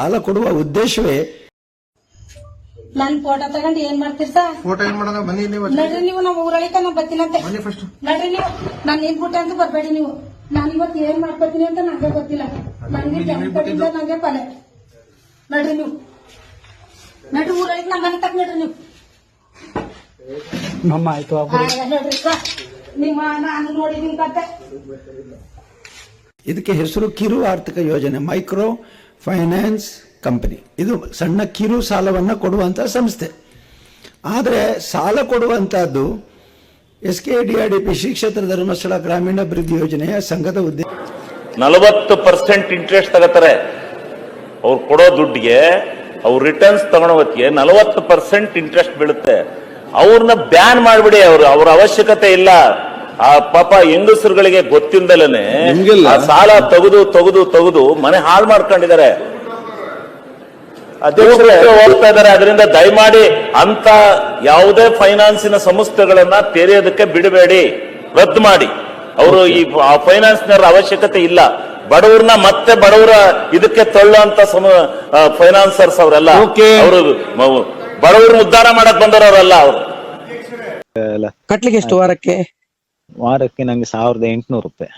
ಸಾಲ ಕೊಡುವ ಉದ್ದೇಶವೇ? ನನ್ ಫೋಟೋ ತಗೊಂಡು ಏನ್ ಮಾಡ್ತೀರಿ ಸರ್ ಫೋಟೋ ಏನ್ ಮಾಡೋದ ಬನ್ನಿ ನೀವು ನಡ್ರಿ ನೀವು ನಮ್ಮ ಊರಳಿಕ ನಾ ಬರ್ತೀನಂತೆ. ಬನ್ನಿ ಫಸ್ಟ್ ನಡ್ರಿ ನೀವು. ನಾನು ಏನ್ ಬಿಟ್ಟೆ ಅಂತ ಬರ್ಬೇಡಿ ನೀವು. ನಾನು ಇವತ್ತು ಏನ್ ಮಾಡ್ಕೊತೀನಿ ಅಂತ ನಂಗೆ ಗೊತ್ತಿಲ್ಲ. ನನಗೆ ಕೊಟ್ಟಿದ್ದ ನಂಗೆ ಪಲೆ ನಡ್ರಿ ನೀವು. ನಡ್ರಿ ಊರಳಿಕ ನಮ್ಮ ಮನೆ ತಕ್ಕ ನಡ್ರಿ ನೀವು. ನಮ್ಮ ಆಯ್ತು ನೋಡ್ರಿ ನಡ್ರಿ ಸರ್ ನಿಮ್ಮ ನಾನು ನೋಡಿದೀನಿ ಕತೆ ಇದಕ್ಕೆ ಹೆಸರು ಕಿರು ಆರ್ಥಿಕ ಯೋಜನೆ. Micro finance company. ಇದು ಸಣ್ಣ ಕಿರು ಸಾಲವನ್ನು ಕೊಡುವಂಥ ಸಂಸ್ಥೆ. ಆದರೆ ಸಾಲ ಕೊಡುವಂಥದ್ದು S K D R D P Shri Kshetra Dharmasthala ಗ್ರಾಮೀಣಾಭಿವೃದ್ಧಿ ಯೋಜನೆಯ ಸಂಘದ ಉದ್ದೇಶ ನಲವತ್ತು ಪರ್ಸೆಂಟ್ ಇಂಟ್ರೆಸ್ಟ್ ತಗೋತಾರೆ. ಅವ್ರು ಕೊಡೋ ದುಡ್ಡಿಗೆ ಅವ್ರು ರಿಟರ್ನ್ಸ್ ತಗೊಳೋ ಹೊತ್ತಿಗೆ ನಲವತ್ತು ಪರ್ಸೆಂಟ್ ಇಂಟ್ರೆಸ್ಟ್ ಬೀಳುತ್ತೆ. ಅವ್ರನ್ನ ಬ್ಯಾನ್ ಮಾಡಿಬಿಡಿ ಅವರು, ಅವ್ರ ಅವಶ್ಯಕತೆ ಇಲ್ಲ. ಆ ಪಾಪ ಹೆಂಗಸರುಗಳಿಗೆ ಗೊತ್ತಿಂದಲೇನೆ ಆ ಸಾಲ ತೆಗೆದು ತೆಗೆದು ತೆಗೆದು ಮನೆ ಹಾಳು ಮಾಡ್ಕೊಂಡಿದ್ದಾರೆ. ಅಧ್ಯಕ್ಷರೇ ಹೋಗ್ತಾ ಇದ್ದಾರೆ. ಅದರಿಂದ ದಯಮಾಡಿ ಅಂತ ಯಾವುದೇ ಫೈನಾನ್ಸಿನ ಸಂಸ್ಥೆಗಳನ್ನ ತೆರೆಯೋದಕ್ಕೆ ಬಿಡಬೇಡಿ. ರದ್ದು ಮಾಡಿ. ಅವರು ಈ ಫೈನಾನ್ಸ್ನವರ ಅವಶ್ಯಕತೆ ಇಲ್ಲ. ಬಡವ್ರನ್ನ ಮತ್ತೆ ಬಡವರ ಇದಕ್ಕೆ ತಳ್ಳುವಂತ ಫೈನಾನ್ಸರ್ಸ್ ಅವರೆಲ್ಲ. ಅವರು ಬಡವ್ರನ್ನ ಉದ್ಧಾರ ಮಾಡಕ್ ಬಂದವರಲ್ಲ ಅವರು ಕಟ್ಲಿಕ್ಕೆ ಎಷ್ಟು ವಾರಕ್ಕೆ? ವಾರಕ್ಕೆ ನಂಗೆ ಸಾವಿರದ ಎಂಟುನೂರು ರೂಪಾಯಿ.